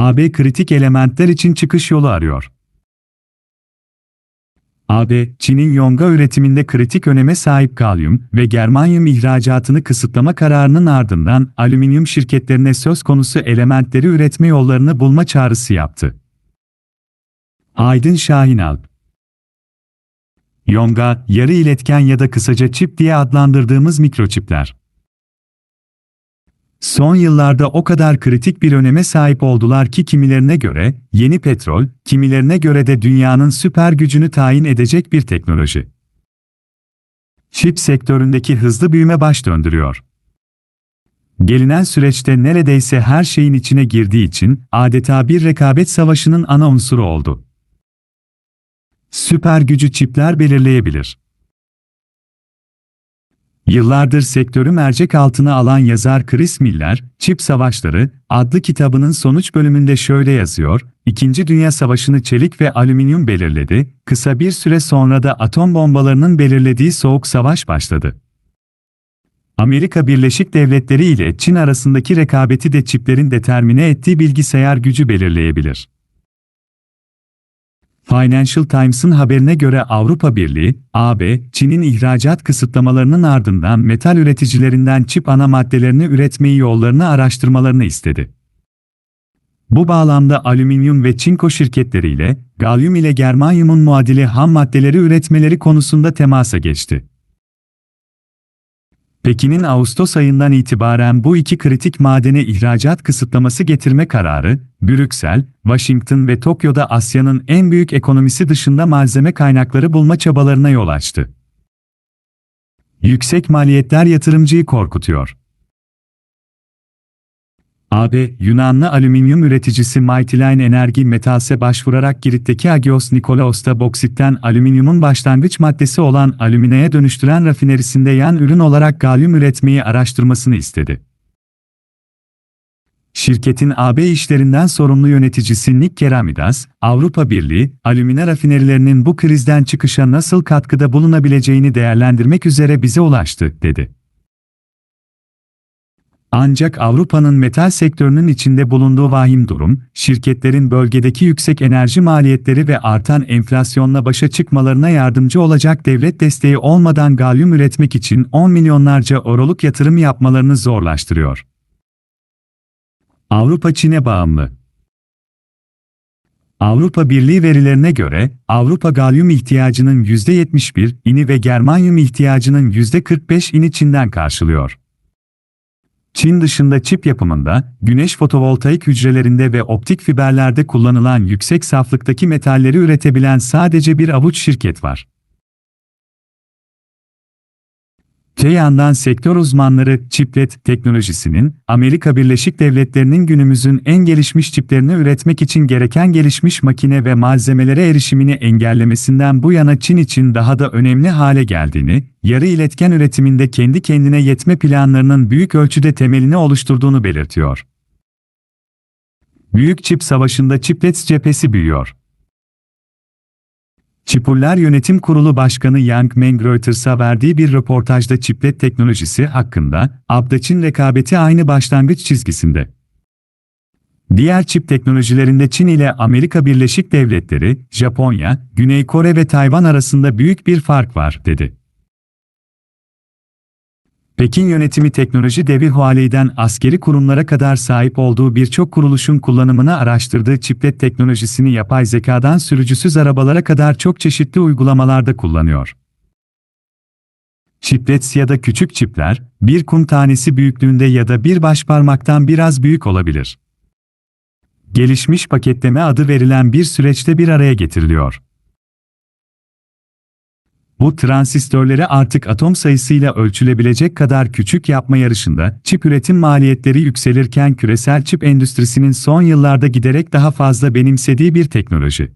AB kritik elementler için çıkış yolu arıyor. AB, Çin'in yonga üretiminde kritik öneme sahip kalyum ve germanyum ihracatını kısıtlama kararının ardından alüminyum şirketlerine söz konusu elementleri üretme yollarını bulma çağrısı yaptı. Aydın Şahinalp Yonga, yarı iletken ya da kısaca çip diye adlandırdığımız mikroçipler. Son yıllarda o kadar kritik bir öneme sahip oldular ki kimilerine göre yeni petrol, kimilerine göre de dünyanın süper gücünü tayin edecek bir teknoloji. Çip sektöründeki hızlı büyüme baş döndürüyor. Gelinen süreçte neredeyse her şeyin içine girdiği için adeta bir rekabet savaşının ana unsuru oldu. Süper gücü çipler belirleyebilir. Yıllardır sektörü mercek altına alan yazar Chris Miller, Çip Savaşları adlı kitabının sonuç bölümünde şöyle yazıyor, İkinci Dünya Savaşı'nı çelik ve alüminyum belirledi, kısa bir süre sonra da atom bombalarının belirlediği soğuk savaş başladı. Amerika Birleşik Devletleri ile Çin arasındaki rekabeti de çiplerin determine ettiği bilgisayar gücü belirleyebilir. Financial Times'ın haberine göre Avrupa Birliği, AB, Çin'in ihracat kısıtlamalarının ardından metal üreticilerinden çip ana maddelerini üretmeyi yollarını araştırmalarını istedi. Bu bağlamda alüminyum ve çinko şirketleriyle, galyum ile germanyumun muadili ham maddeleri üretmeleri konusunda temasa geçti. Pekin'in Ağustos ayından itibaren bu iki kritik madene ihracat kısıtlaması getirme kararı, Brüksel, Washington ve Tokyo'da Asya'nın en büyük ekonomisi dışında malzeme kaynakları bulma çabalarına yol açtı. Yüksek maliyetler yatırımcıyı korkutuyor. AB, Yunanlı alüminyum üreticisi Mightyline Energy Metals'e başvurarak Girit'teki Agios Nikolaos'ta boksitten alüminyumun başlangıç maddesi olan alümineye dönüştüren rafinerisinde yan ürün olarak galyum üretmeyi araştırmasını istedi. Şirketin AB işlerinden sorumlu yöneticisi Nick Keramidas, Avrupa Birliği, alümine rafinerilerinin bu krizden çıkışa nasıl katkıda bulunabileceğini değerlendirmek üzere bize ulaştı, dedi. Ancak Avrupa'nın metal sektörünün içinde bulunduğu vahim durum, şirketlerin bölgedeki yüksek enerji maliyetleri ve artan enflasyonla başa çıkmalarına yardımcı olacak devlet desteği olmadan galyum üretmek için 10 milyonlarca euroluk yatırım yapmalarını zorlaştırıyor. Avrupa Çin'e bağımlı. Avrupa Birliği verilerine göre, Avrupa galyum ihtiyacının %71 ini ve germanyum ihtiyacının %45 ini Çin'den karşılıyor. Çin dışında çip yapımında, güneş fotovoltaik hücrelerinde ve optik fiberlerde kullanılan yüksek saflıktaki metalleri üretebilen sadece bir avuç şirket var. Te yandan sektör uzmanları çiplet teknolojisinin Amerika Birleşik Devletleri'nin günümüzün en gelişmiş çiplerini üretmek için gereken gelişmiş makine ve malzemelere erişimini engellemesinden bu yana Çin için daha da önemli hale geldiğini, yarı iletken üretiminde kendi kendine yetme planlarının büyük ölçüde temelini oluşturduğunu belirtiyor. Büyük çip savaşında çiplet cephesi büyüyor. Çipuller Yönetim Kurulu Başkanı Yang Meng Reuters'a verdiği bir röportajda çiplet teknolojisi hakkında, Abdaç'ın rekabeti aynı başlangıç çizgisinde. Diğer çip teknolojilerinde Çin ile Amerika Birleşik Devletleri, Japonya, Güney Kore ve Tayvan arasında büyük bir fark var, dedi. Pekin yönetimi teknoloji devi Huawei'den askeri kurumlara kadar sahip olduğu birçok kuruluşun kullanımını araştırdığı çiplet teknolojisini yapay zekadan sürücüsüz arabalara kadar çok çeşitli uygulamalarda kullanıyor. Çiplets ya da küçük çipler, bir kum tanesi büyüklüğünde ya da bir baş parmaktan biraz büyük olabilir. Gelişmiş paketleme adı verilen bir süreçte bir araya getiriliyor. Bu transistörleri artık atom sayısıyla ölçülebilecek kadar küçük yapma yarışında çip üretim maliyetleri yükselirken küresel çip endüstrisinin son yıllarda giderek daha fazla benimsediği bir teknoloji.